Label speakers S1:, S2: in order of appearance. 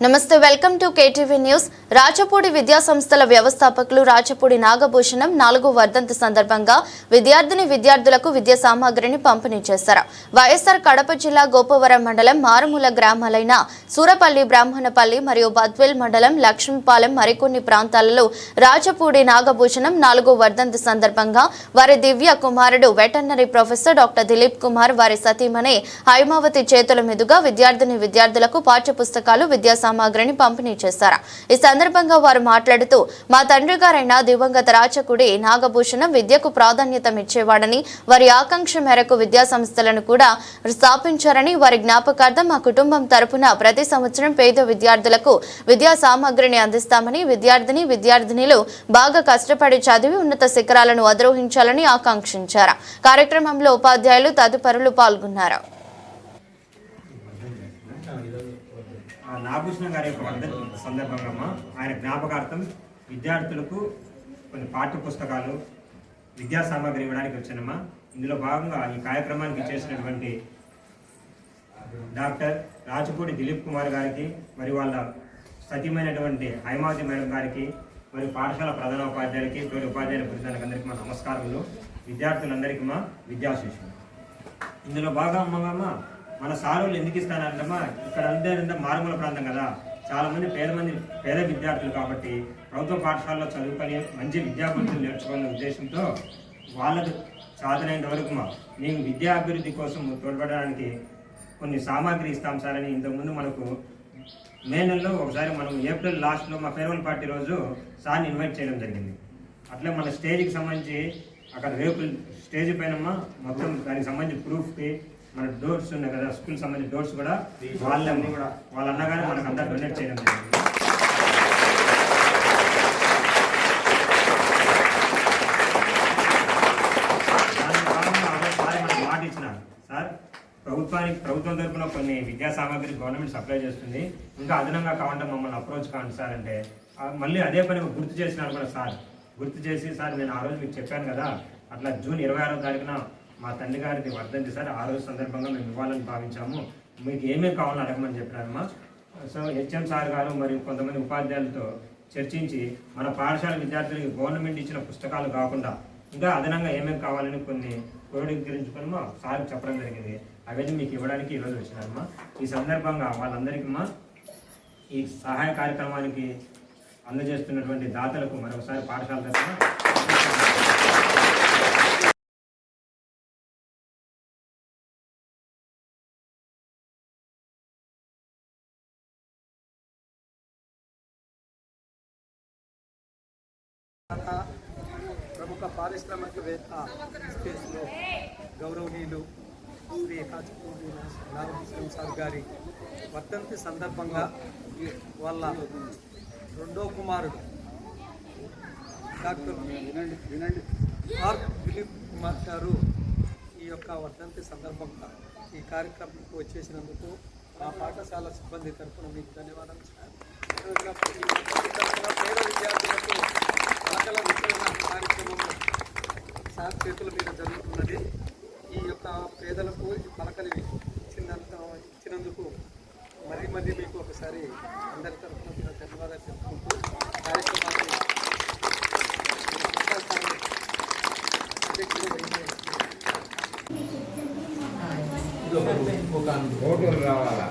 S1: నమస్తే welcome to KTV news. Rachapudi విద్యా సంస్థల వ్యవస్థాపకులు రాచపూడి నాగభూషణం నాలుగో వర్ధంతి సందర్భంగా విద్యార్థిని విద్యార్థులకు విద్యా సామాగ్రిని పంపిణీ చేశారు. వైఎస్ఆర్ కడప జిల్లా గోపవరం మండలం మారుమూల గ్రామాలైన సూరపల్లి బ్రాహ్మణపల్లి మరియు బద్వేల్ మండలం లక్ష్మీపాలెం మరికొన్ని ప్రాంతాలలో రాచపూడి నాగభూషణం నాలుగో వర్ధంతి సందర్భంగా వారి దివ్య కుమారుడు veterinary professor doctor Dilip Kumar వారి సతీమణి హైమావతి చేతుల మీదుగా విద్యార్థిని విద్యార్థులకు పాఠ్యపుస్తకాలు విద్యా సామాగ్రిని పంపిణీ చేశారు. ఈ సందర్భంగా వారు మాట్లాడుతూ మా తండ్రి గారైన దివంగత రాచకుడి నాగభూషణం విద్యకు ప్రాధాన్యత ఇచ్చేవాడని వారి ఆకాంక్ష మేరకు విద్యా సంస్థలను కూడా స్థాపించారని వారి జ్ఞాపకార్థం మా కుటుంబం తరపున ప్రతి సంవత్సరం పేద విద్యార్థులకు విద్యా సామాగ్రిని అందిస్తామని విద్యార్థిని విద్యార్థినిలు బాగా కష్టపడి చదివి ఉన్నత శిఖరాలను అధిరోహించాలని ఆకాంక్షించారు. కార్యక్రమంలో ఉపాధ్యాయులు తదుపరులు పాల్గొన్నారు
S2: ఆ నాగభూషణ గారి యొక్క సందర్భంగా ఆయన జ్ఞాపకార్థం విద్యార్థులకు కొన్ని పాఠ్య పుస్తకాలు విద్యా సామాగ్రి ఇవ్వడానికి వచ్చానమ్మా. ఇందులో భాగంగా ఈ కార్యక్రమానికి చేసినటువంటి డాక్టర్ రాజపూడి దిలీప్ కుమార్ గారికి మరి వాళ్ళ సతీమైనటువంటి హైమాజీ మేడం గారికి మరి పాఠశాల ప్రధాన ఉపాధ్యాయులకి తోటి ఉపాధ్యాయుల బృందానికి అందరికీ మా నమస్కారములు. విద్యార్థులందరికీ మా విద్యాశిష్యులు. ఇందులో బాగా అమ్మమ్మ మన సారులు ఎందుకు ఇస్తానంటమ్మా ఇక్కడ అందరంతా మారుమూల ప్రాంతం కదా. చాలా మంది పేద మంది పేద విద్యార్థులు కాబట్టి ప్రభుత్వ పాఠశాలలో చదువుకొని మంచి విద్యాబుద్ధులు నేర్చుకోవాలనే ఉద్దేశంతో వాళ్ళకు సాధనైన వరకు మా మేము విద్యా అభివృద్ధి కోసం తోడ్పడడానికి కొన్ని సామాగ్రి ఇస్తాం సార్ అని ఇంతకుముందు మనకు మే నెలలో ఒకసారి మనం ఏప్రిల్ లాస్ట్లో మా ఫేర్వెల్ పార్టీ రోజు సార్ని ఇన్వైట్ చేయడం జరిగింది. అట్లే మన స్టేజ్కి సంబంధించి అక్కడ రేపు స్టేజ్ పైన మొత్తం దానికి సంబంధించి ప్రూఫ్కి మన డోర్స్ ఉన్నాయి కదా స్కూల్ సంబంధించిన డోర్స్ కూడా వాళ్ళ కూడా. వాళ్ళ అన్నగానే మనకు అంతా డొనేట్ చేయడం జరిగింది. సార్ మనకు మాట ఇచ్చినారు. సార్ ప్రభుత్వానికి ప్రభుత్వం తరపున కొన్ని విద్యా సామాగ్రి గవర్నమెంట్ సప్లై చేస్తుంది. ఇంకా అదనంగా కావాలంటే మమ్మల్ని అప్రోచ్ కావండి సార్ అంటే మళ్ళీ అదే పని గుర్తు చేసినారు కూడా సార్. గుర్తు చేసి సార్ నేను ఆ రోజు మీకు చెప్పాను కదా అట్లా జూన్ ఇరవై ఆరో తారీఖున మా తండ్రి గారికి వర్ధంతి సార్. ఆ రోజు సందర్భంగా మేము ఇవ్వాలని భావించాము. మీకు ఏమేమి కావాలని అడగమని చెప్పారమ్మా. సో హెచ్ఎం సార్ గారు మరియు కొంతమంది ఉపాధ్యాయులతో చర్చించి మన పాఠశాల విద్యార్థులకి గవర్నమెంట్ ఇచ్చిన పుస్తకాలు కాకుండా ఇంకా అదనంగా ఏమేమి కావాలని కొన్ని క్రోడీకరించుకొని మా సార్ చెప్పడం జరిగింది. అవన్నీ మీకు ఇవ్వడానికి ఈరోజు వచ్చినారమ్మా. ఈ సందర్భంగా వాళ్ళందరికీ మా ఈ సహాయ కార్యక్రమానికి అందజేస్తున్నటువంటి దాతలకు మరొకసారి పాఠశాల తరఫున
S3: ప్రముఖ పారిశ్రామికవేత్త స్పేస్లో గౌరవనీయులు శ్రీ కాచిపూడి నాగభూషణం సార్ గారి వర్ధంతి సందర్భంగా వాళ్ళ రెండో కుమారుడు డాక్టర్ వినండి వినండి ఆర్ దిలీప్ కుమార్ గారు ఈ యొక్క వర్ధంతి సందర్భంగా ఈ కార్యక్రమానికి వచ్చేసినందుకు మా పాఠశాల సిబ్బంది తరఫున మీకు ధన్యవాదాలు. పేద విద్యార్థులకు మొక్కల విస్తరణ కార్యక్రమం సార్ చేతుల మీద జరుగుతున్నది. ఈ యొక్క పేదలకు పలకలు ఇచ్చినంత ఇచ్చినందుకు మరీ మరీ మీకు ఒకసారి అందరి తరఫున కూడా ధన్యవాదాలు చెప్పుకుంటూ కార్యక్రమాన్ని అధ్యక్షుడు వహించారు రావాలా?